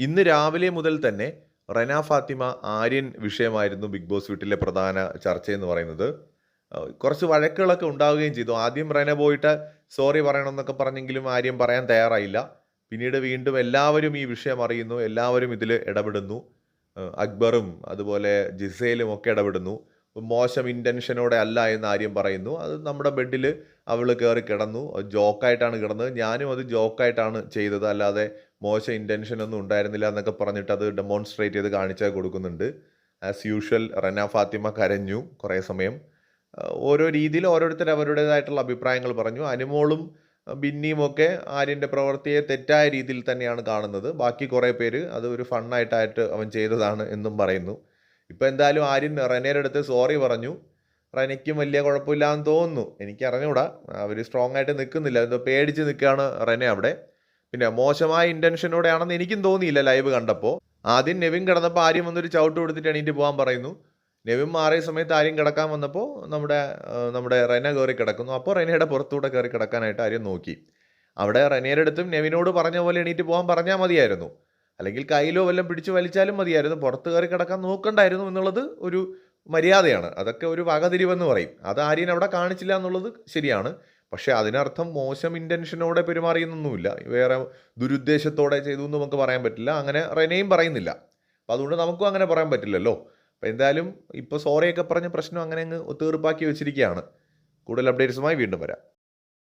ഇന്ന് രാവിലെ മുതൽ തന്നെ റെന ഫാത്തിമ ആര്യൻ വിഷയമായിരുന്നു ബിഗ് ബോസ് വീട്ടിലെ പ്രധാന ചർച്ചയെന്ന് പറയുന്നത്. കുറച്ച് വഴക്കുകളൊക്കെ ഉണ്ടാവുകയും ചെയ്തു. ആദ്യം റെന പോയിട്ട് സോറി പറയണമെന്നൊക്കെ പറഞ്ഞെങ്കിലും ആര്യം പറയാൻ തയ്യാറായില്ല. പിന്നീട് വീണ്ടും എല്ലാവരും ഈ വിഷയം അറിയുന്നു. എല്ലാവരും ഇതിൽ ഇടപെടുന്നു. അക്ബറും അതുപോലെ ജിസേലും ഒക്കെ ഇടപെടുന്നു. മോശം ഇന്റൻഷനോടെ അല്ല എന്ന് ആര്യം പറയുന്നു. അത് നമ്മുടെ ബെഡിൽ അവൾ കയറി കിടന്നു. ജോക്കായിട്ടാണ് കിടന്നത്. ഞാനും അത് ജോക്കായിട്ടാണ് ചെയ്തത്. അല്ലാതെ മോശം ഇന്റൻഷൻ ഒന്നും ഉണ്ടായിരുന്നില്ല എന്നൊക്കെ പറഞ്ഞിട്ട് അത് ഡെമോൺസ്ട്രേറ്റ് ചെയ്ത് കാണിച്ചാൽ കൊടുക്കുന്നുണ്ട്. ആസ് യൂഷ്വൽ റന ഫാത്തിമ കരഞ്ഞു കുറേ സമയം. ഓരോ രീതിയിൽ ഓരോരുത്തർ അവരുടേതായിട്ടുള്ള അഭിപ്രായങ്ങൾ പറഞ്ഞു. അനുമോളും ബിന്നിയും ഒക്കെ ആര്യന്റെ പ്രവൃത്തിയെ തെറ്റായ രീതിയിൽ തന്നെയാണ് കാണുന്നത്. ബാക്കി കുറേ പേര് അത് ഒരു ഫണ്ണായിട്ടായിട്ട് അവൻ ചെയ്തതാണ് എന്നും പറയുന്നു. ഇപ്പോൾ എന്തായാലും ആര്യൻ റെനയുടെ അടുത്ത് സോറി പറഞ്ഞു. റെനയ്ക്കും വലിയ കുഴപ്പമില്ലാന്ന് തോന്നുന്നു. എനിക്ക് അറിഞ്ഞൂടാ അവർ സ്ട്രോങ് ആയിട്ട് നിൽക്കുന്നില്ല. എന്തോ പേടിച്ച് നിൽക്കുകയാണ് റെന അവിടെ. പിന്നെ മോശമായ ഇന്റൻഷനോടെയാണെന്ന് എനിക്കും തോന്നിയില്ല ലൈവ് കണ്ടപ്പോൾ ആദ്യം നെവിൻ കിടന്നപ്പോൾ ആര്യം വന്നൊരു ചവിട്ട് കൊടുത്തിട്ട് എണീറ്റ് പോകാൻ പറയുന്നു. നെവിൻ മാറിയ സമയത്ത് ആര്യം കിടക്കാൻ വന്നപ്പോൾ നമ്മുടെ നമ്മുടെ റെന കയറി കിടക്കുന്നു. അപ്പോൾ റെനയുടെ പുറത്തൂടെ കയറി കിടക്കാനായിട്ട് ആര്യം നോക്കി. അവിടെ റെനയുടെ അടുത്തും നെവിനോട് പറഞ്ഞ പോലെ എണീറ്റ് പോകാൻ പറഞ്ഞാൽ മതിയായിരുന്നു. അല്ലെങ്കിൽ കയ്യിലോ വല്ലതും പിടിച്ച് വലിച്ചാലും മതിയായിരുന്നു. പുറത്ത് കയറി കിടക്കാൻ നോക്കണ്ടായിരുന്നു എന്നുള്ളത് ഒരു മര്യാദയാണ്. അതൊക്കെ ഒരു വകതിരിവെന്ന് പറയും. അത് ആര്യൻ അവിടെ കാണിച്ചില്ല എന്നുള്ളത് ശരിയാണ്. പക്ഷേ അതിനർത്ഥം മോശം ഇന്റൻഷനോടെ പെരുമാറിയെന്നൊന്നുമില്ല. വേറെ ദുരുദ്ദേശത്തോടെ ചെയ്തു എന്ന് നമുക്ക് പറയാൻ പറ്റില്ല. അങ്ങനെ റെനയും പറയുന്നില്ല. അപ്പം അതുകൊണ്ട് നമുക്കും അങ്ങനെ പറയാൻ പറ്റില്ലല്ലോ. അപ്പം എന്തായാലും ഇപ്പോൾ സോറിയൊക്കെ പറഞ്ഞ പ്രശ്നം അങ്ങനെ അങ്ങ് തീർപ്പാക്കി വെച്ചിരിക്കുകയാണ്. കൂടുതൽ അപ്ഡേറ്റ്സുമായി വീണ്ടും വരാം.